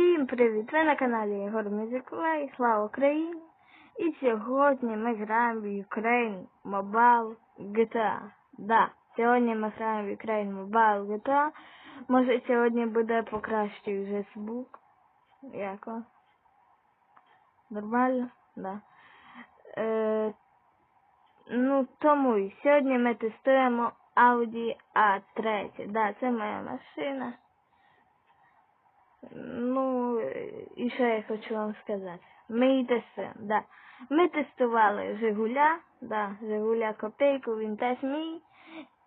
Всім привіт! Ви на каналі Єгор Мюзиклей, слава Україні! І сьогодні ми граємо в Ukraine Mobile GTA. Да, сьогодні ми граємо в Ukraine Mobile GTA. Може сьогодні буде покращий вже звук. Як вам? Нормально? Да. Е, ну тому і сьогодні ми тестуємо Audi A3. Да, це моя машина. Ну, і що я хочу вам сказати. Ми тестуємо, да. Ми тестували Жигуля, да, Жигуля копейку, він теж мій.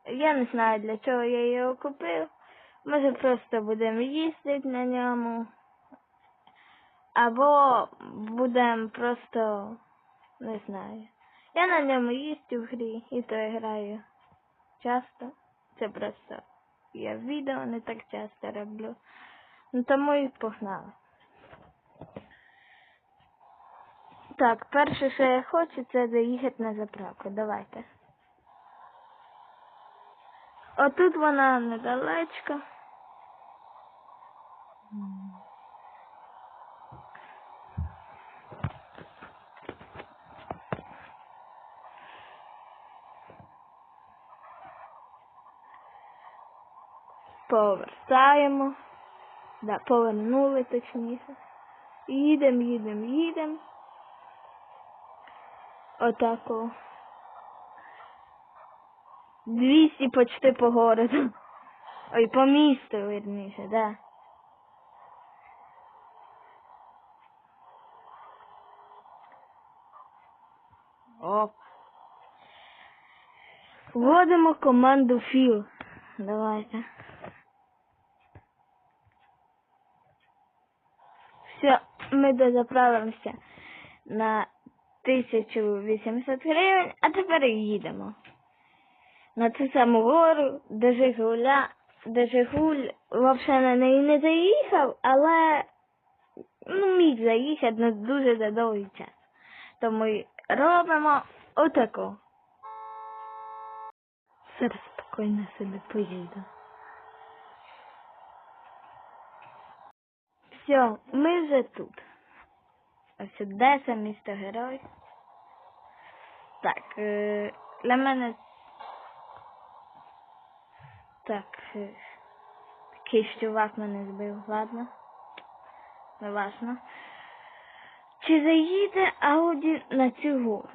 Я не знаю для чого я його купив. Може просто будемо їздити на ньому. Або будемо просто не знаю. Я на ньому їздю в грі і то я граю часто. Це просто я відео не так часто роблю. Ну тому і погнали. Так, перше, що я хочу, це доїхати на заправку. Давайте. Отут вона недалечко. Повертаємо. Да, повернули точніше. Їдем, їдем, їдем. Отако. 200 почти по городу. Ой, по місту, вірніше, да. Оп. Вводимо команду філ. Давайте. Все, ми дозаправимося на 1800 гривень, а тепер їдемо. На цю саму гору, де Жигуля, де Жигуль взагалі на неї не заїхав, але ну, міг заїхати на дуже за довгий час. Тому робимо отако. Зараз спокійно собі поїду. Все, ми вже тут. Ось Одеса, місто герой. Так, е, для мене так. е, Такий чувак мене збив, ладно. Не важно. Чи заїде Ауді на цю гору?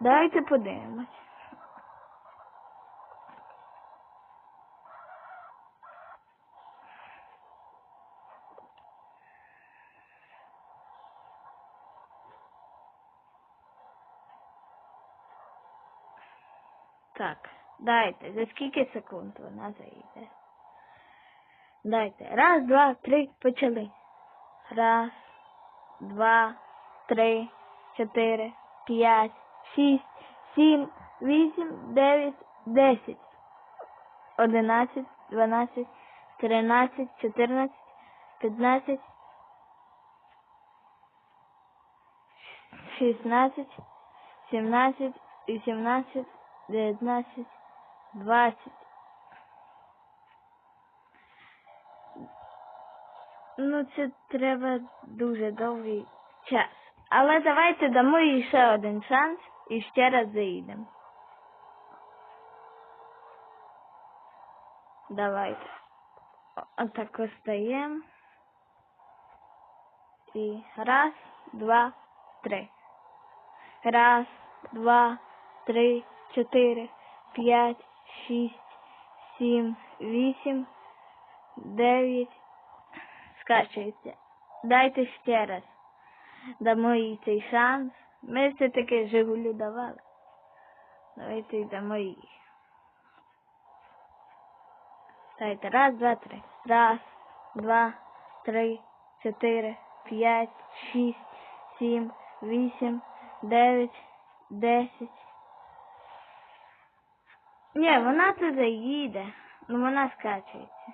Давайте подивимось. Так, дайте. За скільки секунд вона заїде? Дайте. Раз, два, три, почали. Раз, два, три, чотири, п'ять, шість, сім, вісім, дев'ять, десять. Одинадцять, дванадцять, тринадцять, чотирнадцять, п'ятнадцять, шістнадцять, сімнадцять, вісімнадцять, дев'ятнадцять, двадцять. Ну, це треба дуже довгий час. Але давайте дамо їй ще один шанс і ще раз заїдемо. Давайте. Отак остаємо. І раз, два, три. Раз, два, три, чотири, п'ять, шість, сім, вісім, дев'ять. Скачується. Дайте ще раз. Дамо їй цей шанс. Ми все-таки Жигулю давали. Давайте й дамо їй. Дайте. Раз, два, три. Раз, два, три, чотири, п'ять, шість, сім, вісім, дев'ять, десять. Ні, вона туди їде. Ну вона скачується.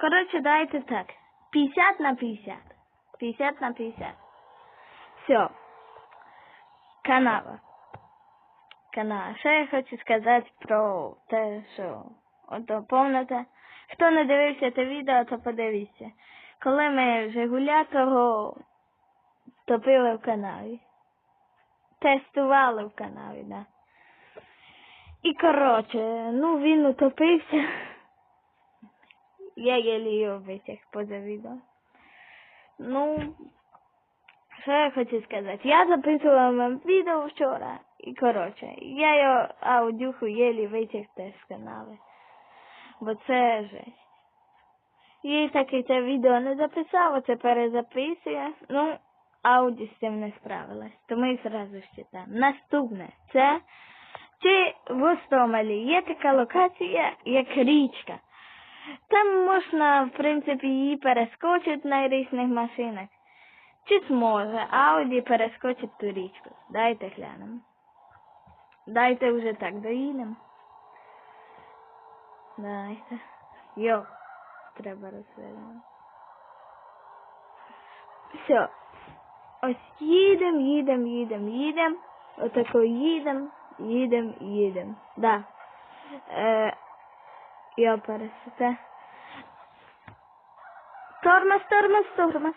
Коротше, дайте так. 50 на 50. 50 на 50. Все. Канава. Канава. Що я хочу сказати про те, що ото помните, Хто не дивився те відео, то подивіться. Коли ми Жигуля того топили в канаві. Тестували в канаві, да. І коротше, ну він утопився. Я єлі його витяг поза відео. Ну, що я хочу сказати? Я записувала вам відео вчора. І коротше, я його аудюху єлі витяг теж з канави. Бо це жесть. І таки це відео не записав, оце перезаписує. Ну, ауді з цим не справилась. Тому і зразу ще там. Наступне. Це чи в Гостомелі є така локація, як річка. Там можна, в принципі, її перескочити на різних машинах. Чи зможе Ауді перескочить ту річку? Дайте глянемо. Дайте вже так доїдемо. Дайте. Йо, треба розвернути. Все. Ось їдем, їдем, їдем, їдем. Отако їдем, їдем, їдем. Да. Е, я пересете. Тормоз, тормоз, тормоз.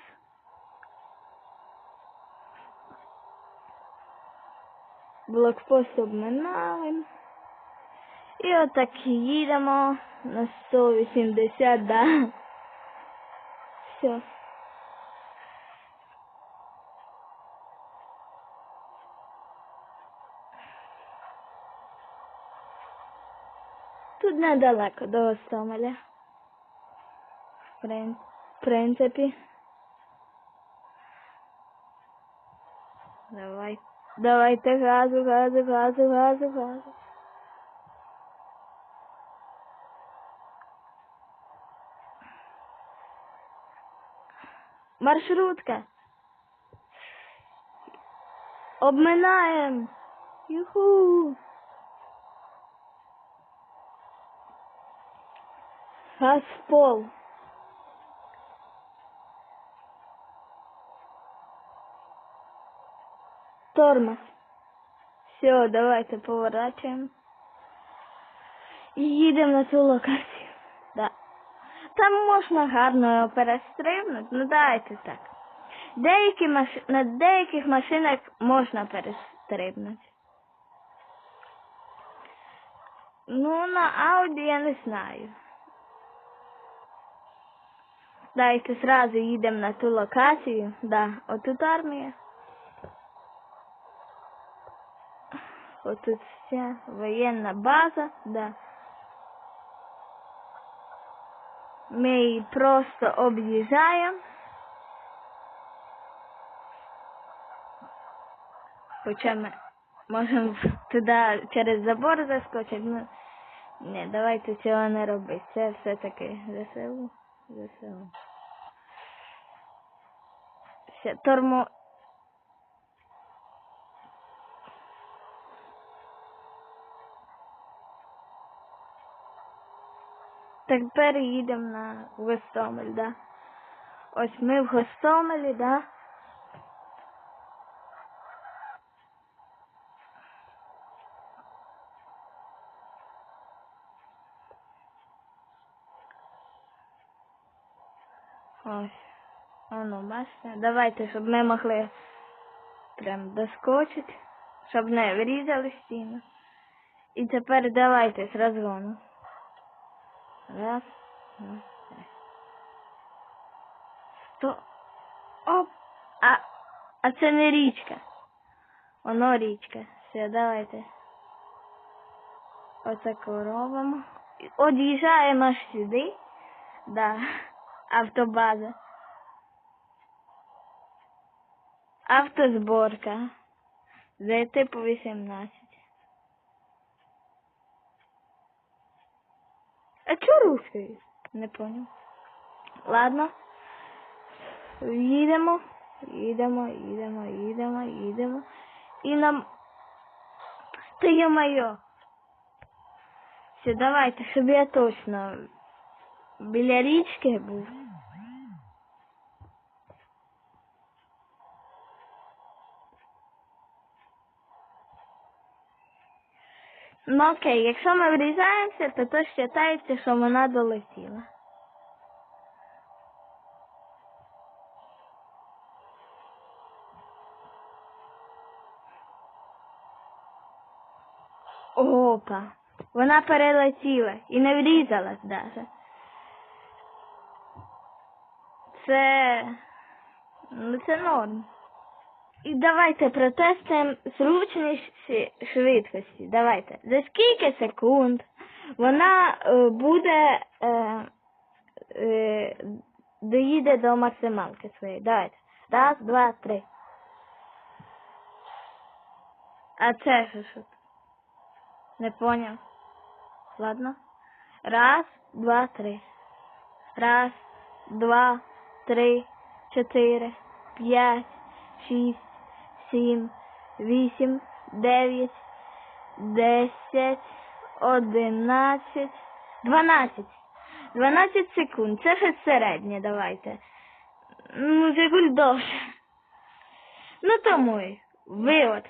Блокпост обминаємо. І отак їдемо на 180, да. Все. Тут недалеко до Гостомеля. В принципі. Давай. Давайте газу, газу, газу, газу, газу. Маршрутка. Обминаем. Юху. Газ в пол. Тормоз. Все, давайте поворачуємо. І їдемо на цю локацію. Да. Там можна гарно перестрибнути, ну дайте так. Деякі маш... На деяких машинах можна перестрибнути. Ну, на Ауді я не знаю. Дайте сразу їдемо на ту локацію. Да, отут армія. Отут вся воєнна база, да. Ми її просто об'їжджаємо. Хоча ми можемо туди через забор заскочити, ну ні, давайте цього не робити. Це все-таки ЗСУ. ЗСУ. Все, тормо. Тепер їдемо на Гостомель, да. Ось ми в Гостомелі, да. Ось. Воно, бачите? Давайте, щоб ми могли прям доскочити, щоб не врізали стіну. І тепер давайте з розгону. Раз, два, три. Сто. Оп! А, а це не річка. Воно річка. Все, давайте. Отако робимо. Од'їжджаємо аж сюди. Да. Автобаза. Автозборка. Зайти по 18. А чого рухаєш? Не понял. Ладно. Їдемо, їдемо, їдемо, їдемо, їдемо. І нам. Та йо-моє. Все, давайте, щоб я точно біля річки був. Ну окей, якщо ми врізаємося, то то вважається, що вона долетіла. Опа, вона перелетіла і не врізалась даже. Це. Ну, це норм. І давайте протестуємо зручність швидкості. Давайте. За скільки секунд вона е, буде е, е, доїде до максималки своєї. Давайте. Раз, два, три. А це що? що? Не поняв. Ладно. Раз, два, три. Раз, два, три, чотири, п'ять, шість, сім, вісім, дев'ять, десять, одинадцять, дванадцять. Дванадцять секунд. Це ще середнє, давайте. Ну, секунд довше. Ну тому й вивод.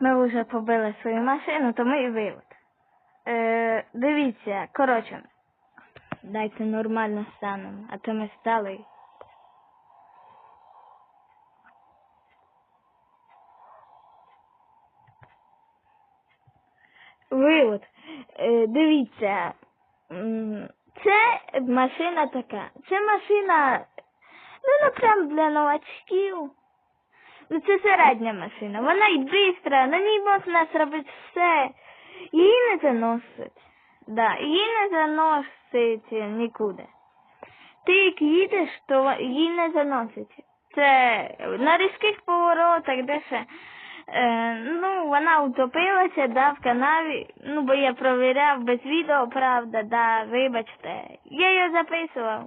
Ми вже побили свою машину, тому і вивод. Е, дивіться, коротше, дайте нормально станемо, а то ми стали. Вивод. Е, дивіться, це машина така. Це машина, ну, не прям для новачків. Ну, це середня машина. Вона й бистра, на ній можна зробити все. Її не заносить. Да, її не заносить нікуди. Ти як їдеш, то її не заносить. Це на різких поворотах, де ще. Е, ну, вона утопилася, да, в канаві. Ну, бо я провіряв без відео, правда, да, вибачте. Я її записував.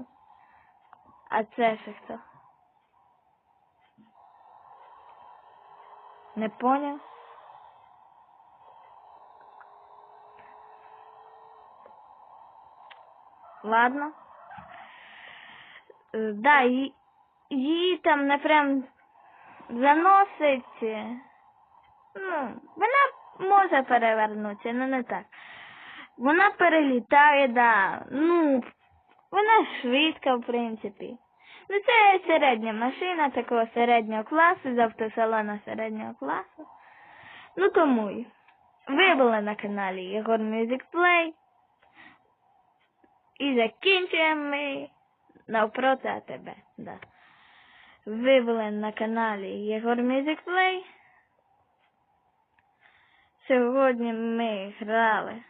А це ще хто? Не поняв? Ладно. Е, Да, її там не прям заносить. Ну, вона може перевернутися, але не так. Вона перелітає, да. Ну, вона швидка, в принципі. Ну, це середня машина такого середнього класу, з автосалона середнього класу. Ну тому й. Ви були на каналі Єгор Music Play. І закінчуємо ми навпроти АТБ. Да. Ви були на каналі Єгор Music Play. Сьогодні ми грали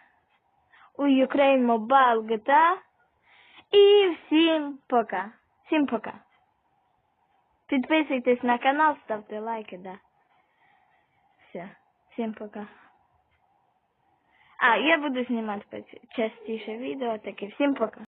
у Ukraine Mobile GTA. І всім пока. Всім пока. Підписуйтесь на канал, ставте лайки, да. Все. Всім пока. А, я буду знімати частіше відео, таке всім пока.